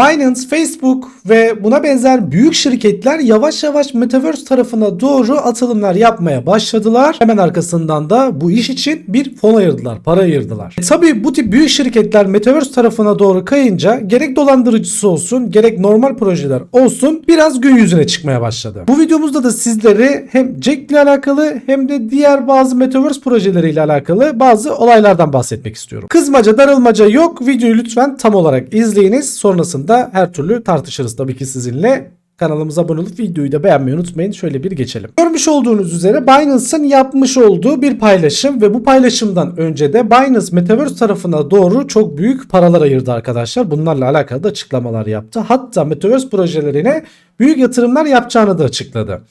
Binance, Facebook ve buna benzer büyük şirketler yavaş yavaş Metaverse tarafına doğru atılımlar yapmaya başladılar. Hemen arkasından da bu iş için bir fon ayırdılar, para ayırdılar. E tabii bu tip büyük şirketler Metaverse tarafına doğru kayınca gerek dolandırıcısı olsun gerek normal projeler olsun biraz gün yüzüne çıkmaya başladı. Bu videomuzda da sizlere hem Jack ile alakalı hem de diğer bazı Metaverse projeleriyle alakalı bazı olaylardan bahsetmek istiyorum. Kızmaca darılmaca yok. Videoyu lütfen tam olarak izleyiniz. Sonrasında her türlü tartışırız tabii ki sizinle. Kanalımıza abone olup videoyu da beğenmeyi unutmayın. Şöyle bir geçelim. Görmüş olduğunuz üzere Binance'ın yapmış olduğu bir paylaşım ve bu paylaşımdan önce de Binance Metaverse tarafına doğru çok büyük paralar ayırdı arkadaşlar. Bunlarla alakalı da açıklamalar yaptı. Hatta Metaverse projelerine büyük yatırımlar yapacağını da açıkladı.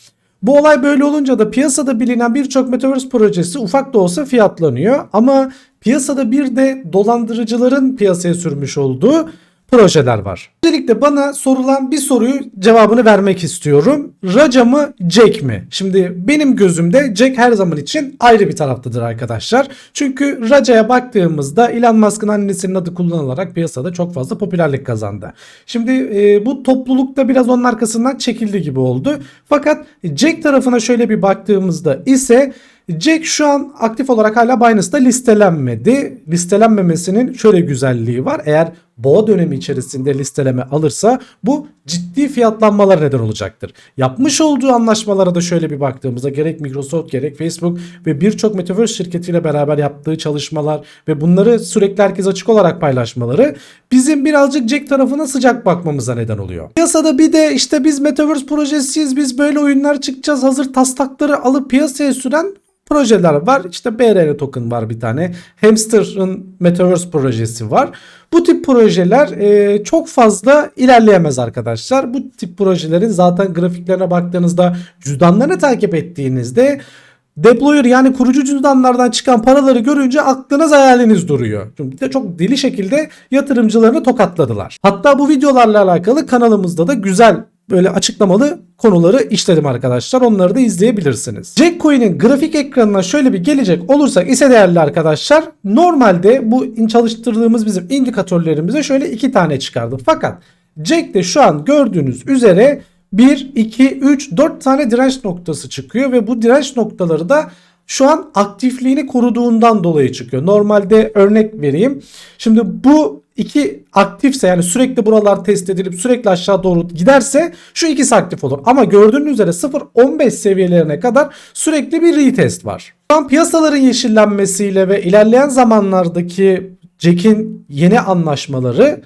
Bu olay böyle olunca da piyasada bilinen birçok Metaverse projesi ufak da olsa fiyatlanıyor. Ama piyasada bir de dolandırıcıların piyasaya sürmüş olduğu projeler var. Öncelikle bana sorulan bir soruyu cevabını vermek istiyorum. Raja mı Jack mi? Şimdi benim gözümde Jack her zaman için ayrı bir taraftadır arkadaşlar. Çünkü Raja'ya baktığımızda Elon Musk'ın annesinin adı kullanılarak piyasada çok fazla popülerlik kazandı. Şimdi e, bu toplulukta biraz onun arkasından çekildi gibi oldu. Fakat Jack tarafına şöyle bir baktığımızda ise Jack şu an aktif olarak hala Binance'da listelenmedi. Listelenmemesinin şöyle güzelliği var. Eğer boğa dönemi içerisinde listeleme alırsa bu ciddi fiyatlanmalar neden olacaktır. Yapmış olduğu anlaşmalara da şöyle bir baktığımızda gerek Microsoft gerek Facebook ve birçok Metaverse şirketiyle beraber yaptığı çalışmalar ve bunları sürekli herkes açık olarak paylaşmaları bizim birazcık Jack tarafına sıcak bakmamıza neden oluyor. Piyasada bir de işte biz Metaverse projesiyiz biz böyle oyunlar çıkacağız hazır taslakları alıp piyasaya süren projeler var. İşte BRN token var bir tane. Hamster'ın Metaverse projesi var. Bu tip projeler e, çok fazla ilerleyemez arkadaşlar. Bu tip projelerin zaten grafiklerine baktığınızda cüzdanlarını takip ettiğinizde Deployer yani kurucu cüzdanlardan çıkan paraları görünce aklınız hayaliniz duruyor. Çünkü de çok deli şekilde yatırımcılarını tokatladılar. Hatta bu videolarla alakalı kanalımızda da güzel böyle açıklamalı konuları işledim arkadaşlar. Onları da izleyebilirsiniz. Jackcoin'in grafik ekranına şöyle bir gelecek olursak ise değerli arkadaşlar normalde bu çalıştırdığımız bizim indikatörlerimize şöyle iki tane çıkardı. Fakat Jack'te şu an gördüğünüz üzere 1, 2, 3, 4 tane direnç noktası çıkıyor ve bu direnç noktaları da şu an aktifliğini koruduğundan dolayı çıkıyor. Normalde örnek vereyim. Şimdi bu iki aktifse yani sürekli buralar test edilip sürekli aşağı doğru giderse şu ikisi aktif olur. Ama gördüğünüz üzere 0.15 seviyelerine kadar sürekli bir retest var. Şu an piyasaların yeşillenmesiyle ve ilerleyen zamanlardaki Jack'in yeni anlaşmaları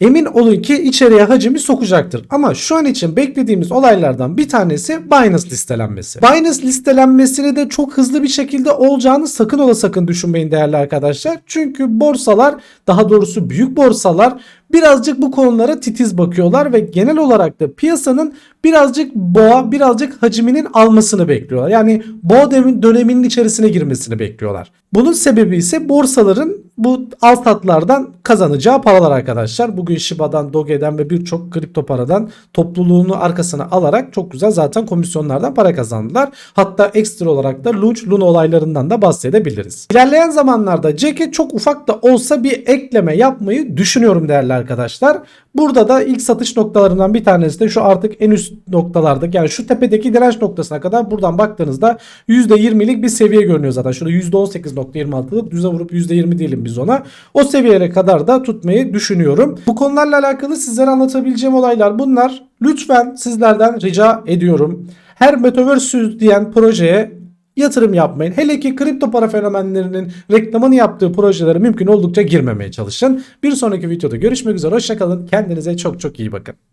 Emin olun ki içeriye hacimi sokacaktır. Ama şu an için beklediğimiz olaylardan bir tanesi Binance listelenmesi. Binance listelenmesini de çok hızlı bir şekilde olacağını sakın ola sakın düşünmeyin değerli arkadaşlar. Çünkü borsalar daha doğrusu büyük borsalar birazcık bu konulara titiz bakıyorlar ve genel olarak da piyasanın birazcık boğa birazcık hacminin almasını bekliyorlar. Yani boğa döneminin içerisine girmesini bekliyorlar. Bunun sebebi ise borsaların bu alt hatlardan kazanacağı paralar arkadaşlar. Bugün Shiba'dan, Doge'den ve birçok kripto paradan topluluğunu arkasına alarak çok güzel zaten komisyonlardan para kazandılar. Hatta ekstra olarak da Lunch, Luna olaylarından da bahsedebiliriz. İlerleyen zamanlarda Jack'e çok ufak da olsa bir ekleme yapmayı düşünüyorum değerli arkadaşlar. Burada da ilk satış noktalarından bir tanesi de şu artık en üst noktalarda yani şu tepedeki direnç noktasına kadar buradan baktığınızda %20'lik bir seviye görünüyor zaten. Şurada %18.26'lık düze vurup %20 diyelim biz ona. O seviyeye kadar da tutmayı düşünüyorum. Bu konularla alakalı sizlere anlatabileceğim olaylar bunlar. Lütfen sizlerden rica ediyorum. Her Metaverse diyen projeye yatırım yapmayın. Hele ki kripto para fenomenlerinin reklamını yaptığı projelere mümkün oldukça girmemeye çalışın. Bir sonraki videoda görüşmek üzere. Hoşçakalın. Kendinize çok çok iyi bakın.